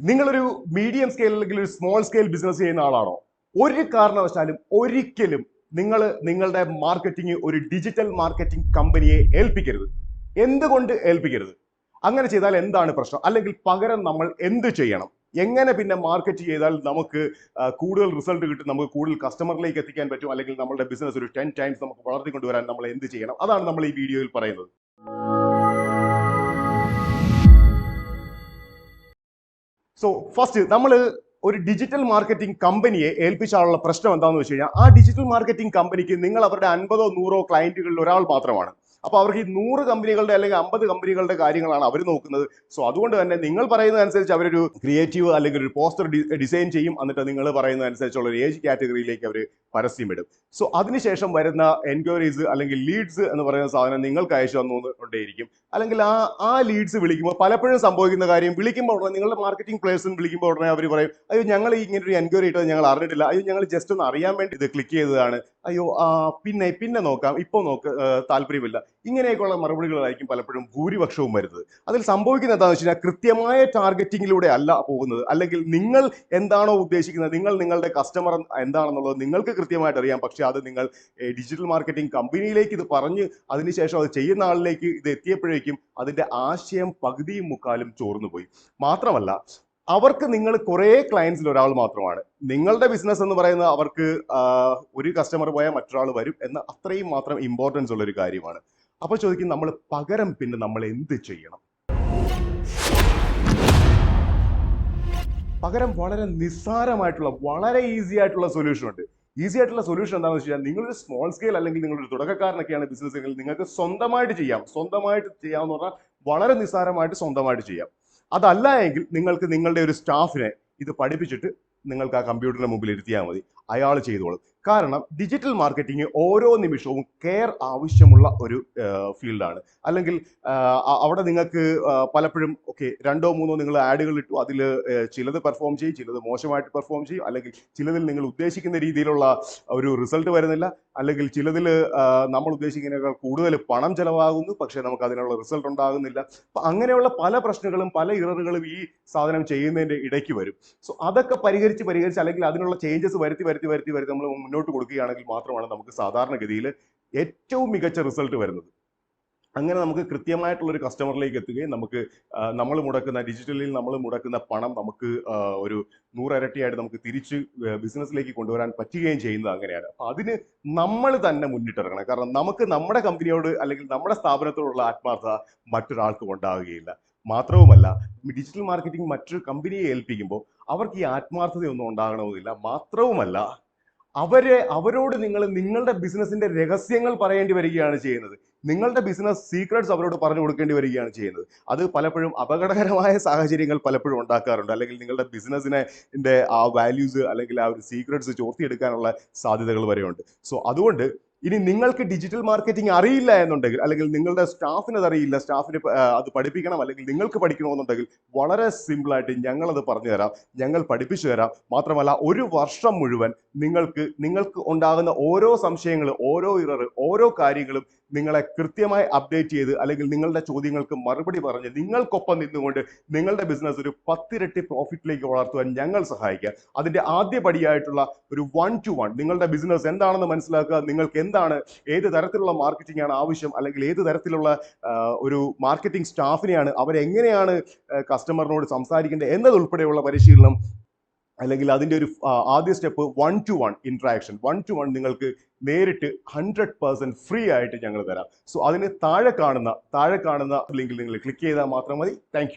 നിങ്ങളൊരു medium scale അല്ലെങ്കിൽ ഒരു സ്മോൾ സ്കെയിൽ ബിസിനസ് ചെയ്യുന്ന ആളാണോ? ഒരു കാരണവശാലും ഒരിക്കലും നിങ്ങൾ നിങ്ങളുടെ മാർക്കറ്റിംഗ് ഒരു ഡിജിറ്റൽ മാർക്കറ്റിംഗ് കമ്പനിയെ ഏൽപ്പിക്കരുത്. എന്തുകൊണ്ട് ഏൽപ്പിക്കരുത്? അങ്ങനെ ചെയ്താൽ എന്താണ് പ്രശ്നം? അല്ലെങ്കിൽ പകരം നമ്മൾ എന്ത് ചെയ്യണം? എങ്ങനെ പിന്നെ മാർക്കറ്റ് ചെയ്താൽ നമുക്ക് കൂടുതൽ റിസൾട്ട് കിട്ടും? നമുക്ക് കൂടുതൽ കസ്റ്റമറിലേക്ക് എത്തിക്കാൻ പറ്റും? അല്ലെങ്കിൽ നമ്മുടെ ബിസിനസ് ഒരു ടെൻ ടൈംസ് നമുക്ക് വളർത്തിക്കൊണ്ടുവരാൻ നമ്മൾ എന്ത് ചെയ്യണം? അതാണ് നമ്മൾ ഈ വീഡിയോയിൽ പറയുന്നത്. സോ ഫസ്റ്റ് നമ്മൾ ഒരു ഡിജിറ്റൽ മാർക്കറ്റിംഗ് കമ്പനിയെ ഏൽപ്പിച്ചാലുള്ള പ്രശ്നം എന്താണെന്ന് വെച്ച് കഴിഞ്ഞാൽ ആ ഡിജിറ്റൽ മാർക്കറ്റിംഗ് കമ്പനിക്ക് നിങ്ങൾ അവരുടെ അൻപതോ നൂറോ ക്ലയന്റുകളിൽ ഒരാൾ മാത്രമാണ്. അപ്പോൾ അവർക്ക് ഈ നൂറ് കമ്പനികളുടെ അല്ലെങ്കിൽ അമ്പത് കമ്പനികളുടെ കാര്യങ്ങളാണ് അവർ നോക്കുന്നത്. സോ അതുകൊണ്ട് തന്നെ നിങ്ങൾ പറയുന്നതനുസരിച്ച് അവരൊരു ക്രിയേറ്റീവ് അല്ലെങ്കിൽ ഒരു പോസ്റ്റർ ഡിസൈൻ ചെയ്യും. എന്നിട്ട് നിങ്ങൾ പറയുന്നതനുസരിച്ചുള്ള ഒരു ഏജ് കാറ്റഗറിയിലേക്ക് അവർ പരസ്യം ഇടും. സോ അതിനുശേഷം വരുന്ന എൻക്വയറീസ് അല്ലെങ്കിൽ ലീഡ്സ് എന്ന് പറയുന്ന സാധനം നിങ്ങൾക്ക് അയച്ചു തന്നുകൊണ്ടേയിരിക്കും. അല്ലെങ്കിൽ ആ ആ ലീഡ്സ് വിളിക്കുമ്പോൾ പലപ്പോഴും സംഭവിക്കുന്ന കാര്യം വിളിക്കുമ്പോൾ ഉടനെ നിങ്ങളുടെ മാർക്കറ്റിംഗ് പേഴ്സൺ വിളിക്കുമ്പോൾ ഉടനെ അവർ പറയും അയ്യോ ഞങ്ങൾ ഇങ്ങനെ ഒരു എൻക്വയറി ഇട്ടത് ഞങ്ങൾ അറിഞ്ഞിട്ടില്ല. അയ്യോ ഞങ്ങൾ ജസ്റ്റ് ഒന്ന് അറിയാൻ വേണ്ടി ഇത് ക്ലിക്ക് ചെയ്തതാണ്. അയ്യോ പിന്നെ പിന്നെ നോക്കാം. ഇപ്പോൾ നോക്ക് താല്പര്യമില്ല. ഇങ്ങനെയൊക്കെയുള്ള മറുപടികളായിരിക്കും പലപ്പോഴും ഭൂരിപക്ഷവും വരുന്നത്. അതിൽ സംഭവിക്കുന്നത് എന്താണെന്ന് വെച്ച് കഴിഞ്ഞാൽ കൃത്യമായ ടാർഗറ്റിങ്ങിലൂടെ അല്ല പോകുന്നത്. അല്ലെങ്കിൽ നിങ്ങൾ എന്താണോ ഉദ്ദേശിക്കുന്നത് നിങ്ങൾ നിങ്ങളുടെ കസ്റ്റമർ എന്താണെന്നുള്ളത് നിങ്ങൾക്ക് കൃത്യമായിട്ട് അറിയാം. പക്ഷേ അത് നിങ്ങൾ ഡിജിറ്റൽ മാർക്കറ്റിംഗ് കമ്പനിയിലേക്ക് ഇത് പറഞ്ഞ് അതിനുശേഷം അത് ചെയ്യുന്ന ആളിലേക്ക് ഇത് എത്തിയപ്പോഴേക്കും അതിന്റെ ആശയം പകുതിയും മുക്കാലും ചോർന്നു പോയി മാത്രമല്ല അവർക്ക് നിങ്ങൾ കുറേ ക്ലയൻസിൽ ഒരാൾ മാത്രമാണ്. നിങ്ങളുടെ ബിസിനസ് എന്ന് പറയുന്നത് അവർക്ക് ഒരു കസ്റ്റമർ പോയാൽ മറ്റൊരാൾ വരും എന്ന അത്രയും മാത്രം ഇമ്പോർട്ടൻസ് ഉള്ള ഒരു കാര്യമാണ്. അപ്പോൾ ചോദിക്കും നമ്മൾ പകരം പിന്നെ നമ്മൾ എന്ത് ചെയ്യണം? പകരം വളരെ നിസ്സാരമായിട്ടുള്ള വളരെ ഈസി ആയിട്ടുള്ള സൊല്യൂഷൻ ഉണ്ട്. ഈസി ആയിട്ടുള്ള സൊല്യൂഷൻ എന്താണെന്ന് വെച്ച് കഴിഞ്ഞാൽ നിങ്ങളൊരു സ്മോൾ സ്കെയിൽ അല്ലെങ്കിൽ നിങ്ങളൊരു തുടക്കക്കാരനൊക്കെയാണ് ബിസിനസ് എങ്കിൽ നിങ്ങൾക്ക് സ്വന്തമായിട്ട് ചെയ്യാം. സ്വന്തമായിട്ട് ചെയ്യാമെന്ന് പറഞ്ഞാൽ വളരെ നിസ്സാരമായിട്ട് സ്വന്തമായിട്ട് ചെയ്യാം. അതല്ല എങ്കിൽ നിങ്ങൾക്ക് നിങ്ങളുടെ ഒരു സ്റ്റാഫിനെ ഇത് പഠിപ്പിച്ചിട്ട് നിങ്ങൾക്ക് ആ കമ്പ്യൂട്ടറിന്റെ മുമ്പിൽ ഇരുത്തിയാൽ മതി. അയാൾ ചെയ്തോളും. കാരണം ഡിജിറ്റൽ മാർക്കറ്റിംഗ് ഓരോ നിമിഷവും കെയർ ആവശ്യമുള്ള ഒരു ഫീൽഡാണ് അല്ലെങ്കിൽ അവിടെ നിങ്ങൾക്ക് പലപ്പോഴും ഓക്കെ രണ്ടോ മൂന്നോ നിങ്ങൾ ആഡുകൾ ഇട്ടു അതിൽ ചിലത് പെർഫോം ചെയ്യും ചിലത് മോശമായിട്ട് പെർഫോം ചെയ്യും അല്ലെങ്കിൽ ചിലതിൽ നിങ്ങൾ ഉദ്ദേശിക്കുന്ന രീതിയിലുള്ള ഒരു റിസൾട്ട് വരുന്നില്ല അല്ലെങ്കിൽ ചിലതിൽ നമ്മൾ ഉദ്ദേശിക്കുന്നതിനേക്കാൾ കൂടുതൽ പണം ചെലവാകുന്നു പക്ഷേ നമുക്ക് അതിനുള്ള റിസൾട്ട് ഉണ്ടാകുന്നില്ല. അപ്പം അങ്ങനെയുള്ള പല പ്രശ്നങ്ങളും പല ഇററുകളും ഈ സാധനം ചെയ്യുന്നതിന്റെ ഇടയ്ക്ക് വരും. സോ അതൊക്കെ പരിഹരിച്ച് പരിഹരിച്ച് അല്ലെങ്കിൽ അതിനുള്ള ചേഞ്ചസ് വരുത്തി വരുത്തി വരുത്തി വരുത്തി നമ്മൾ മുന്നോട്ട് കൊടുക്കുകയാണെങ്കിൽ മാത്രമാണ് നമുക്ക് സാധാരണഗതിയിൽ ഏറ്റവും മികച്ച റിസൾട്ട് വരുന്നത്. അങ്ങനെ നമുക്ക് കൃത്യമായിട്ടുള്ള ഒരു കസ്റ്റമറിലേക്ക് എത്തുകയും നമുക്ക് നമ്മൾ മുടക്കുന്ന ഡിജിറ്റലിൽ നമ്മൾ മുടക്കുന്ന പണം നമുക്ക് ഒരു ഒരു നൂറരട്ടിയായിട്ട് നമുക്ക് തിരിച്ച് ബിസിനസ്സിലേക്ക് കൊണ്ടുവരാൻ പറ്റുകയും ചെയ്യുന്നത് അങ്ങനെയാണ്. അപ്പൊ അതിന് നമ്മൾ തന്നെ മുന്നിട്ടിറങ്ങണം. കാരണം നമുക്ക് നമ്മുടെ കമ്പനിയോട് അല്ലെങ്കിൽ നമ്മുടെ സ്ഥാപനത്തോടുള്ള ആത്മാർത്ഥത മറ്റൊരാൾക്കും ഉണ്ടാവുകയില്ല മാത്രവുമല്ല ഡിജിറ്റൽ മാർക്കറ്റിംഗ് മറ്റൊരു കമ്പനിയെ ഏൽപ്പിക്കുമ്പോൾ അവർക്ക് ഈ ആത്മാർത്ഥതയൊന്നും ഉണ്ടാകണമെന്നില്ല. മാത്രവുമല്ല അവരെ അവരോട് നിങ്ങൾ നിങ്ങളുടെ ബിസിനസിന്റെ രഹസ്യങ്ങൾ പറയേണ്ടി വരികയാണ് ചെയ്യുന്നത്. നിങ്ങളുടെ ബിസിനസ് സീക്രട്സ് അവരോട് പറഞ്ഞു കൊടുക്കേണ്ടി വരികയാണ് ചെയ്യുന്നത്. അത് പലപ്പോഴും അപകടകരമായ സാഹചര്യങ്ങൾ പലപ്പോഴും ഉണ്ടാക്കാറുണ്ട്. അല്ലെങ്കിൽ നിങ്ങളുടെ ബിസിനസ്സിനെ ആ വാല്യൂസ് അല്ലെങ്കിൽ ആ ഒരു സീക്രട്സ് ചോർത്തിയെടുക്കാനുള്ള സാധ്യതകൾ വരെയുണ്ട്. സോ അതുകൊണ്ട് ഇനി നിങ്ങൾക്ക് ഡിജിറ്റൽ മാർക്കറ്റിംഗ് അറിയില്ല എന്നുണ്ടെങ്കിൽ അല്ലെങ്കിൽ നിങ്ങളുടെ സ്റ്റാഫിന് അറിയില്ല സ്റ്റാഫിന് അത് പഠിപ്പിക്കണം അല്ലെങ്കിൽ നിങ്ങൾക്ക് പഠിക്കണമെന്നുണ്ടെങ്കിൽ വളരെ സിമ്പിളായിട്ട് ഞങ്ങളത് പറഞ്ഞു തരാം ഞങ്ങൾ പഠിപ്പിച്ചു തരാം. മാത്രമല്ല ഒരു വർഷം മുഴുവൻ നിങ്ങൾക്ക് നിങ്ങൾക്ക് ഉണ്ടാകുന്ന ഓരോ സംശയങ്ങളും ഓരോ ഇറർ ഓരോ കാര്യങ്ങളും നിങ്ങളെ കൃത്യമായി അപ്ഡേറ്റ് ചെയ്ത് അല്ലെങ്കിൽ നിങ്ങളുടെ ചോദ്യങ്ങൾക്ക് മറുപടി പറഞ്ഞ് നിങ്ങൾക്കൊപ്പം നിന്നുകൊണ്ട് നിങ്ങളുടെ ബിസിനസ് ഒരു പത്തിരട്ടി പ്രോഫിറ്റിലേക്ക് വളർത്തുവാൻ ഞങ്ങൾ സഹായിക്കുക അതിന്റെ ആദ്യ പടിയായിട്ടുള്ള ഒരു വൺ ടു വൺ നിങ്ങളുടെ ബിസിനസ് എന്താണെന്ന് മനസ്സിലാക്കുക. നിങ്ങൾക്ക് എന്താണ് ഏത് തരത്തിലുള്ള മാർക്കറ്റിംഗ് ആണ് ആവശ്യം അല്ലെങ്കിൽ ഏത് തരത്തിലുള്ള ഒരു മാർക്കറ്റിംഗ് സ്റ്റാഫിനെയാണ് അവരെങ്ങനെയാണ് കസ്റ്റമറിനോട് സംസാരിക്കേണ്ടത് എന്നതുൾപ്പെടെയുള്ള പരിശീലനം അല്ലെങ്കിൽ അതിന്റെ ഒരു ആദ്യ step one to one interaction one to one നിങ്ങൾക്ക് നേരിട്ട് ഹൺഡ്രഡ് പേഴ്സെന്റ് ഫ്രീ ആയിട്ട് ഞങ്ങൾ തരാം. സോ അതിന് താഴെ കാണുന്ന താഴെ കാണുന്ന ലിങ്കിൽ നിങ്ങൾ ക്ലിക്ക് ചെയ്താൽ മാത്രം മതി. താങ്ക്